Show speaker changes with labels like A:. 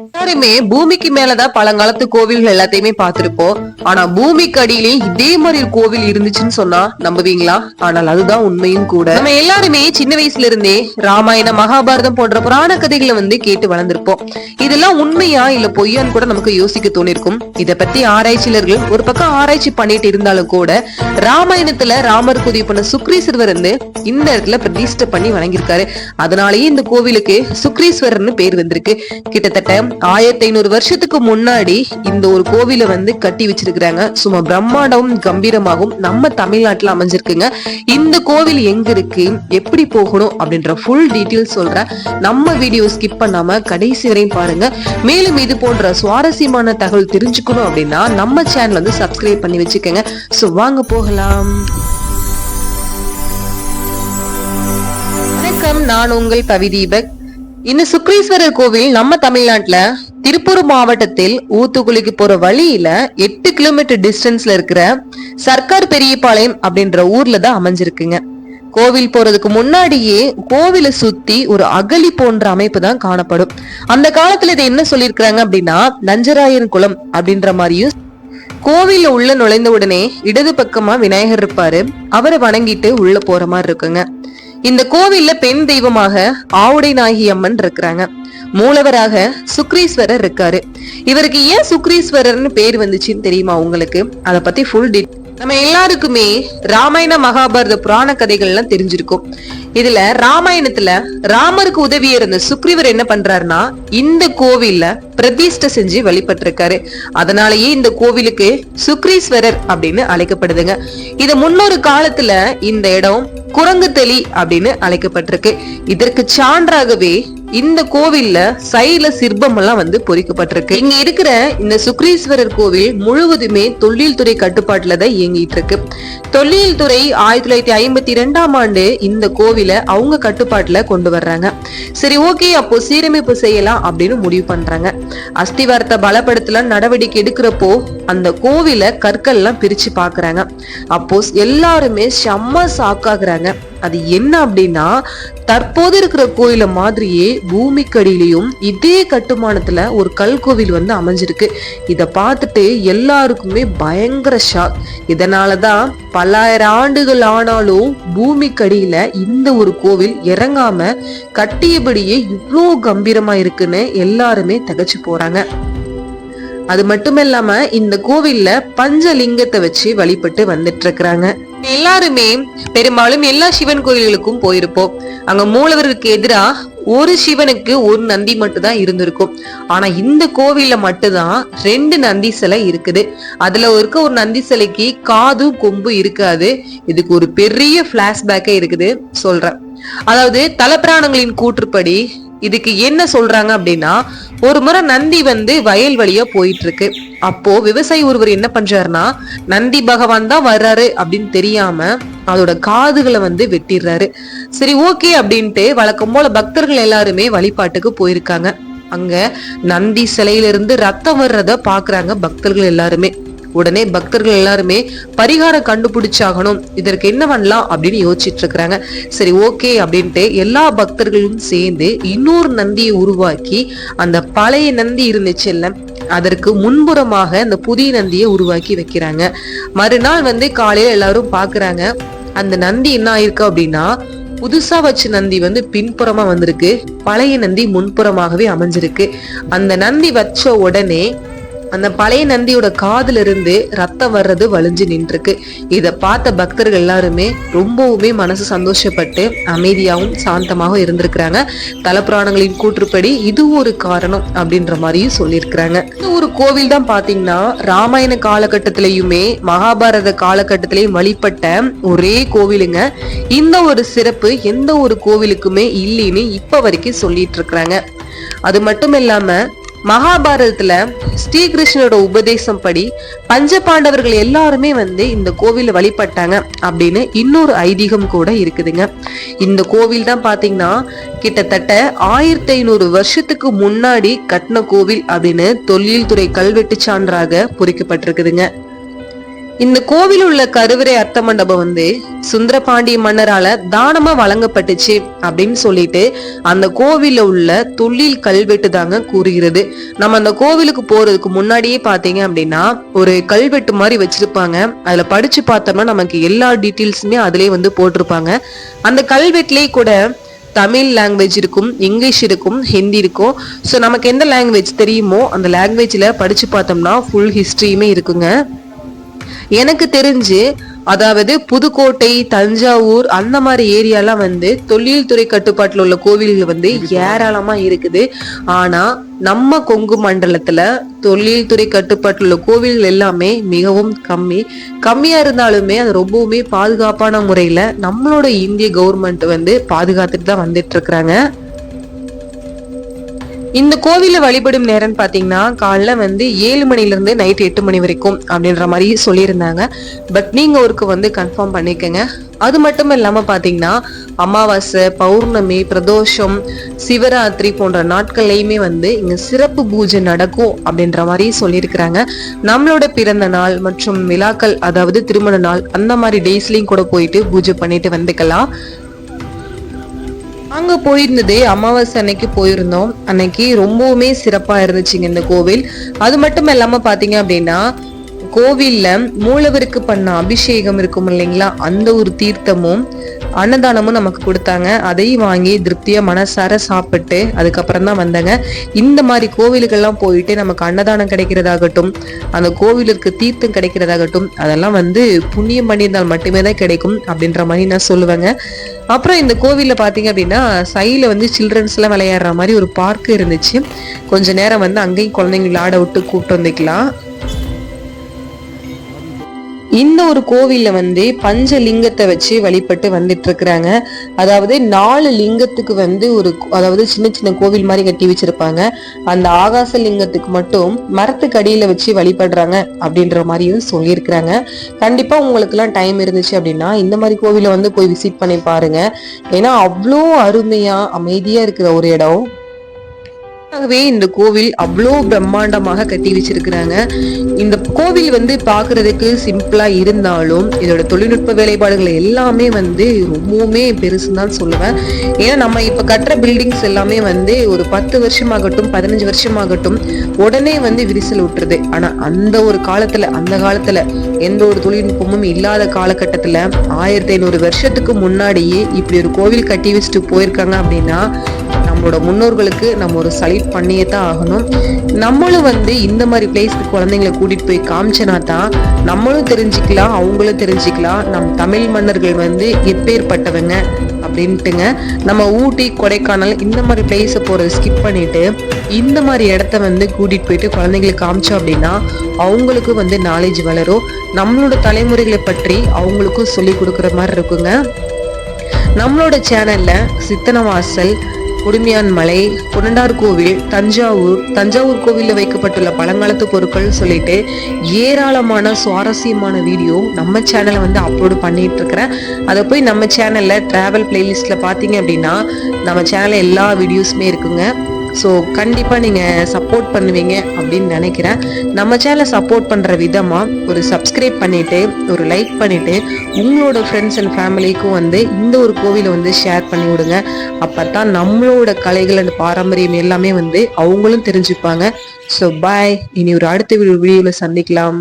A: எல்லாருமே பூமிக்கு மேலதான் பழங்காலத்து கோவில்கள் எல்லாத்தையுமே பார்த்திருப்போம். ஆனா பூமிக்கு அடியிலே இதே மாதிரி ஒரு கோவில் இருந்துச்சுன்னு சொன்னா நம்புவீங்களா? ஆனால் அதுதான் உண்மையும் கூட. நம்ம எல்லாருமே சின்ன வயசுல இருந்தே ராமாயணம் மகாபாரதம் போன்ற புராண கதைகளை வந்து கேட்டு வளர்ந்திருப்போம். இதெல்லாம் உண்மையா இல்ல பொய்யான்னு கூட நமக்கு யோசிக்க தோணிருக்கும். இத பத்தி ஆராய்ச்சியாளர்கள் ஒரு பக்கம் ஆராய்ச்சி பண்ணிட்டு இருந்தாலும் கூட ராமாயணத்துல ராமருக்கு உதவி பண்ண சுக்ரீஸ்வரர் வந்து இந்த இடத்துல பிரதிஷ்டை பண்ணி வணங்கியிருக்காரு. அதனாலேயே இந்த கோவிலுக்கு சுக்ரீஸ்வரர்னு பேர் வந்திருக்கு. கிட்டத்தட்ட ஆயிரத்தி ஐநூறு வருஷத்துக்கு முன்னாடி இந்த ஒரு கோவில வந்து கட்டி வச்சிருக்கிறாங்க. சும்மா பிரம்மாண்டமும் கம்பீரமாகவும் நம்ம தமிழ்நாட்டுல அமைஞ்சிருக்குங்க. இந்த கோவில் எங்க இருக்கு? எப்படி போகணும்? அப்படின்ற ஃபுல் டீட்டெயில் சொல்றேன் நம்ம வீடியோ ஸ்கிப் பண்ணாம கடைசி வரையும் பாருங்க. மேலும் இது போன்ற சுவாரஸ்யமான தகவல் தெரிஞ்சுக்கணும் அப்படின்னா நம்ம சேனல் வந்து சப்ஸ்கிரைப் பண்ணி வச்சுக்கோங்க. சோ வாங்க போகலாம். வணக்கம். நான் உங்கள் பவிதீபக். இந்த சுக்ரீஸ்வரர் கோவில் நம்ம தமிழ்நாட்டுல திருப்பூர் மாவட்டத்தில் ஊத்துக்குளிக்கு போற வழியில எட்டு கிலோமீட்டர் டிஸ்டன்ஸ்ல இருக்கிற சர்க்கார் பெரியபாளையம் அப்படின்ற ஊர்ல தான் அமைஞ்சிருக்குங்க. கோவில் போறதுக்கு முன்னாடியே கோவிலை சுத்தி ஒரு அகலி போன்ற அமைப்பு தான் காணப்படும். அந்த காலத்துல இதை என்ன சொல்லியிருக்கிறாங்க அப்படின்னா நஞ்சராயன் குளம் அப்படின்ற மாதிரியும் கோவில உள்ள நுழைந்த உடனே இடது பக்கமா விநாயகர் இருப்பாரு. அவரை வணங்கிட்டு உள்ள போற மாதிரி இருக்குங்க. இந்த கோவில்ல பெண் தெய்வமாக ஆவுடை நாயகி அம்மன் இருக்கிறாங்க. மூலவராக சுக்ரீஸ்வரர் இருக்காரு. இவருக்கு ஏன் சுக்ரீஸ்வரர்னு பேர் வந்துச்சுன்னு தெரியுமா உங்களுக்கு? அத பத்தி ஃபுல் டீட் நம்ம எல்லாருக்குமே ராமாயண மகாபாரத புராண கதைகள் எல்லாம் தெரிஞ்சிருக்கும். இதுல ராமாயணத்துல ராமருக்கு உதவி இருந்த சுக்ரீவர் என்ன பண்றாருன்னா இந்த கோவில்ல பிரதிஷ்டை செஞ்சு வழிபட்டிருக்காரு. அதனாலயே இந்த கோவிலுக்கு சுக்ரீஸ்வரர் அப்படின்னு அழைக்கப்படுதுங்க. இது முன்னொரு காலத்துல இந்த இடம் குரங்கு தெளி அப்படின்னு அழைக்கப்பட்டிருக்கு. இதற்கு சான்றாகவே இந்த கோவில்ல சைல சிற்பம் எல்லாம் வந்து பொறிக்கப்பட்டிருக்கு. இங்க இருக்கிற இந்த சுக்ரீஸ்வரர் கோவில் முழுவதுமே தொல்லியல் துறை கட்டுப்பாட்டுல தான் இயங்கிட்டு இருக்கு தொல்லியல் துறை ஆயிரத்தி தொள்ளாயிரத்தி ஐம்பத்தி ரெண்டாம் ஆண்டு இந்த கோவிலை அவங்க கட்டுப்பாட்டுல கொண்டு வர்றாங்க. சரி ஓகே அப்போ சீரமைப்பு செய்யலாம் அப்படின்னு முடிவு பண்றாங்க. அஸ்திவாரத்தை பலப்படுத்தலாம் நடவடிக்கை எடுக்கிறப்போ அந்த கோவில கற்கள் எல்லாம் பிரிச்சு பாக்குறாங்க அப்போ எல்லாருமே செம்ம சாக்காகிறாங்க அது என்ன அப்படின்னா தற்போது இருக்கிற கோயில மாதிரியே பூமிக்கடியிலையும் இதே கட்டுமானத்துல ஒரு கல் கோவில் வந்து அமைஞ்சிருக்கு. இத பார்த்துட்டு எல்லாருக்குமே பயங்கர ஷாக் இதனாலதான் பல்லாயிரம் ஆண்டுகள் ஆனாலும் பூமிக்கடியில இந்த ஒரு கோவில் இறங்காம கட்டியபடியே இவ்வளோ கம்பீரமா இருக்குன்னு எல்லாருமே தகச்சு போறாங்க. அது மட்டும் இல்லாம இந்த கோவில்ல பஞ்சலிங்கத்தை வச்சு வழிபட்டு வந்துட்டு இருக்கிறாங்க. எல்லாருமே பெரும்பாலும் எல்லா சிவன் கோயில்களுக்கும் போயிருப்போம். அங்க மூலவருக்கு எதிரா ஒரு சிவனுக்கு ஒரு நந்தி மட்டும் தான் இருந்திருக்கும். ஆனா இந்த கோவில்ல மட்டும்தான் ரெண்டு நந்தி சிலை இருக்குது. அதுல இருக்க ஒரு நந்தி சிலைக்கு காது கொம்பு இருக்காது. இதுக்கு ஒரு பெரிய பிளாஷ்பேக்கே இருக்குது. சொல்றேன். அதாவது தலப்பிராணங்களின் கூற்றுப்படி இதுக்கு என்ன சொல்றாங்க அப்படின்னா ஒரு முறை நந்தி வந்து வயல் வழியா போயிட்டு இருக்கு அப்போ விவசாயி ஒருவர் என்ன பண்றாருன்னா நந்தி பகவான் தான் வர்றாரு அப்படின்னு தெரியாம அதோட காதுகளை வந்து வெட்டிடுறாரு. சரி ஓகே அப்படின்ட்டு வழக்கம் போல பக்தர்கள் எல்லாருமே வழிபாட்டுக்கு போயிருக்காங்க. அங்க நந்தி சிலையிலிருந்து ரத்தம் வர்றத பாக்குறாங்க பக்தர்கள் எல்லாருமே. உடனே பக்தர்கள் எல்லாருமே பரிகாரம் கண்டுபிடிச்சாகணும். இதற்கு என்ன பண்ணலாம் அப்படின்னு யோசிச்சுட்டு இருக்கிறாங்க. சரி ஓகே அப்படின்ட்டு எல்லா பக்தர்களும் சேர்ந்து இன்னொரு நந்தியை உருவாக்கி அந்த பழைய நந்தி இருந்துச்சு இல்லை அதற்கு முன்புறமாக அந்த புதிய நந்தியை உருவாக்கி வைக்கிறாங்க. மறுநாள் வந்து காலையில எல்லாரும் பாக்குறாங்க அந்த நந்தி என்ன ஆயிருக்கு அப்படின்னா புதுசா வச்ச நந்தி வந்து பின்புறமா வந்திருக்கு பழைய நந்தி முன்புறமாகவே அமைஞ்சிருக்கு. அந்த நந்தி வச்ச உடனே அந்த பழைய நந்தியோட காதிலிருந்து ரத்தம் வர்றது வலிஞ்சு நின்றுருக்கு. இதை பார்த்த பக்தர்கள் எல்லாருமே ரொம்பவுமே மனசு சந்தோஷப்பட்டு அமைதியாகவும் சாந்தமாகவும் இருந்திருக்கிறாங்க. தலப்புராணங்களின் கூற்றுப்படி இது ஒரு காரணம் அப்படின்ற மாதிரியும் சொல்லியிருக்கிறாங்க. இந்த ஒரு கோவில் தான் பார்த்தீங்கன்னா ராமாயண காலகட்டத்திலையுமே மகாபாரத காலகட்டத்திலையும் வழிபட்ட ஒரே கோவிலுங்க. இந்த ஒரு சிறப்பு எந்த ஒரு கோவிலுக்குமே இல்லைன்னு இப்ப வரைக்கும் சொல்லிட்டு இருக்கிறாங்க. அது மட்டும் இல்லாம மகாபாரதத்துல ஸ்ரீகிருஷ்ணனோட உபதேசம் படி பஞ்ச பாண்டவர்கள் எல்லாருமே வந்து இந்த கோவில வழிபட்டாங்க அப்படின்னு இன்னொரு ஐதீகம் கூட இருக்குதுங்க. இந்த கோவில் தான் பாத்தீங்கன்னா கிட்டத்தட்ட ஆயிரத்தி ஐநூறு வருஷத்துக்கு முன்னாடி கட்டின கோவில் அப்படின்னு தொழில்துறை கல்வெட்டு சான்றாக பொறிக்கப்பட்டிருக்குதுங்க. இந்த கோவில் உள்ள கருவறை அர்த்த மண்டபம் வந்து சுந்தரபாண்டிய மன்னரால தானமா வழங்கப்பட்டுச்சு அப்படின்னு சொல்லிட்டு அந்த கோவில உள்ள தொழில் கல்வெட்டு தாங்க கூறுகிறது. நம்ம அந்த கோவிலுக்கு போறதுக்கு முன்னாடியே பாத்தீங்க அப்படின்னா ஒரு கல்வெட்டு மாதிரி வச்சிருப்பாங்க. அதுல படிச்சு பார்த்தோம்னா நமக்கு எல்லா டீட்டெயில்ஸுமே அதுலயே வந்து போட்டிருப்பாங்க. அந்த கல்வெட்டுலயே கூட தமிழ் லாங்குவேஜ் இருக்கும் இங்கிலீஷ் இருக்கும் ஹிந்தி இருக்கும். ஸோ நமக்கு எந்த லாங்குவேஜ் தெரியுமோ அந்த லாங்குவேஜில் படித்து பார்த்தோம்னா ஃபுல் ஹிஸ்ட்ரியுமே இருக்குங்க. எனக்கு தெரிஞ்சு அதாவது புதுக்கோட்டை தஞ்சாவூர் அந்த மாதிரி ஏரியாலாம் வந்து தொழில்துறை கட்டுப்பாட்டில் உள்ள கோவில்கள் வந்து ஏராளமா இருக்குது. ஆனா நம்ம கொங்கு மண்டலத்துல தொழில்துறை கட்டுப்பாட்டில் உள்ள கோவில்கள் எல்லாமே மிகவும் கம்மி. கம்மியா இருந்தாலுமே அது ரொம்பவுமே பாதுகாப்பான முறையில நம்மளோட இந்திய கவர்மெண்ட் வந்து பாதுகாத்துட்டு தான் வந்துட்டு இருக்கிறாங்க. இந்த கோவில வழிபடும் நேரம் பாத்தீங்கன்னா காலைல வந்து ஏழு மணில இருந்து நைட் எட்டு மணி வரைக்கும் அப்படின்ற மாதிரி சொல்லியிருந்தாங்க. பட் நீங்க ஒருக்கு வந்து கன்ஃபார்ம் பண்ணிக்கங்க. அது மட்டும் இல்லாம பாத்தீங்கன்னா அமாவாசை பௌர்ணமி பிரதோஷம் சிவராத்திரி போன்ற நாட்கள்லையுமே வந்து இங்க சிறப்பு பூஜை நடக்கும் அப்படின்ற மாதிரி சொல்லியிருக்கிறாங்க. நம்மளோட பிறந்த நாள் மற்றும் விழாக்கள் அதாவது திருமண நாள் அந்த மாதிரி டேஸ்லயும் கூட போயிட்டு பூஜை பண்ணிட்டு வந்துக்கலாம். அங்கே போயிருந்தது அமாவாசை அன்னைக்கு போயிருந்தோம். அன்னைக்கு ரொம்பவுமே சிறப்பாக இருந்துச்சுங்க இந்த கோவில். அது மட்டும் இல்லாமல் பார்த்தீங்க அப்படின்னா கோவில்ல மூலவருக்கு பண்ண அபிஷேகம் இருக்கும் இல்லைங்களா? அந்த ஒரு தீர்த்தமும் அன்னதானமும் நமக்கு கொடுத்தாங்க. அதையும் வாங்கி திருப்தியாக மனசார சாப்பிட்டு அதுக்கப்புறம் தான் வந்தாங்க. இந்த மாதிரி கோவிலுக்கெல்லாம் போயிட்டு நமக்கு அன்னதானம் கிடைக்கிறதாகட்டும் அந்த கோவிலுக்கு தீர்த்தம் கிடைக்கிறதாகட்டும் அதெல்லாம் வந்து புண்ணியம் பண்ணியிருந்தால் மட்டுமே தான் கிடைக்கும் அப்படின்ற மாதிரி நான் சொல்லுவேங்க. அப்புறம் இந்த கோவிலில் பார்த்தீங்க அப்படின்னா சைடில் வந்து சில்ட்ரன்ஸ்லாம் விளையாடுற மாதிரி ஒரு பார்க் இருந்துச்சு. கொஞ்ச நேரம் வந்து அங்கேயும் குழந்தைங்க விளையாட விட்டு கூப்பிட்டு வந்துக்கலாம். இந்த ஒரு கோவிலில் வந்து பஞ்ச லிங்கத்தை வச்சு வழிபட்டு வந்துட்டு இருக்கிறாங்க அதாவது நாலு லிங்கத்துக்கு வந்து ஒரு அதாவது சின்ன சின்ன கோவில் மாதிரி கட்டி வச்சிருப்பாங்க. அந்த ஆகாச லிங்கத்துக்கு மட்டும் மரத்துக்கு அடியில் வச்சு வழிபடுறாங்க அப்படின்ற மாதிரியும் சொல்லியிருக்கிறாங்க. கண்டிப்பாக உங்களுக்குலாம் டைம் இருந்துச்சு அப்படின்னா இந்த மாதிரி கோவிலை வந்து போய் விசிட் பண்ணி பாருங்க. ஏன்னா அவ்வளோ அருமையாக அமைதியாக இருக்கிற ஒரு இடம். ஆகவே இந்த கோவில் அவ்வளோ பிரம்மாண்டமாக கட்டி வச்சிருக்கிறாங்க. இந்த கோவில் வந்து பார்க்கறதுக்கு சிம்பிளா இருந்தாலும் இதோட தொழில்நுட்ப வேலைப்பாடுகள் எல்லாமே வந்து ரொம்பவுமே பெருசுன்னு தான் சொல்லுவேன். ஏன்னா நம்ம இப்போ கட்டுற பில்டிங்ஸ் எல்லாமே வந்து ஒரு பத்து வருஷமாகட்டும் பதினஞ்சு வருஷமாகட்டும் உடனே வந்து விரிசல் விட்டுறது ஆனால் அந்த ஒரு காலத்துல அந்த காலத்துல எந்த ஒரு தொழில்நுட்பமும் இல்லாத காலகட்டத்தில் ஆயிரத்தி ஐநூறு வருஷத்துக்கு முன்னாடியே இப்படி ஒரு கோவில் கட்டி வச்சுட்டு போயிருக்காங்க அப்படின்னா நம்மளோட முன்னோர்களுக்கு நம்ம ஒரு சலீட் பண்ணியே தான் ஆகணும். நம்மளும் வந்து இந்த மாதிரி பிளேஸ்க்கு குழந்தைங்களை கூட்டிட்டு போய் காமிச்சனா தான் நம்மளும் தெரிஞ்சுக்கலாம் அவங்களும் தெரிஞ்சுக்கலாம். நம் தமிழ் மன்னர்கள் வந்து எப்பேற்பட்டவங்க அப்படின்ட்டுங்க. நம்ம ஊட்டி கொடைக்கானல் இந்த மாதிரி பிளேஸை போகிறத ஸ்கிப் பண்ணிட்டு இந்த மாதிரி இடத்த வந்து கூட்டிட்டு போயிட்டு குழந்தைங்களுக்கு காமிச்சோம் அப்படின்னா அவங்களுக்கும் வந்து நாலேஜ் வளரும். நம்மளோட தலைமுறைகளை பற்றி அவங்களுக்கும் சொல்லி கொடுக்குற மாதிரி இருக்குங்க. நம்மளோட சேனல்ல சித்தனவாசல் குடுமியான் மலை புனண்டார் கோவில் தஞ்சாவூர் தஞ்சாவூர் கோவிலில் வைக்கப்பட்டுள்ள பழங்காலத்து பொருட்கள் சொல்லிட்டு ஏராளமான சுவாரஸ்யமான வீடியோ நம்ம சேனலை வந்து அப்லோடு பண்ணிட்டு இருக்கிறேன் அதை போய் நம்ம சேனலில் டிராவல் பிளேலிஸ்ட்ல பார்த்தீங்க அப்படின்னா நம்ம சேனல்ல எல்லா வீடியோஸுமே இருக்குங்க. ஸோ கண்டிப்பாக நீங்கள் சப்போர்ட் பண்ணுவீங்க அப்படின்னு நினைக்கிறேன். நம்ம சேனலை சப்போர்ட் பண்ணுற விதமாக ஒரு சப்ஸ்கிரைப் பண்ணிவிட்டு ஒரு லைக் பண்ணிவிட்டு உங்களோட ஃப்ரெண்ட்ஸ் அண்ட் ஃபேமிலிக்கும் வந்து இந்த ஒரு கோவிலை வந்து ஷேர் பண்ணி விடுங்க. அப்போ தான் நம்மளோட கலைகள் அண்ட் பாரம்பரியம் எல்லாமே வந்து அவங்களும் தெரிஞ்சுப்பாங்க. ஸோ பாய் இனி ஒரு அடுத்த வீடியோவில் சந்திக்கலாம்.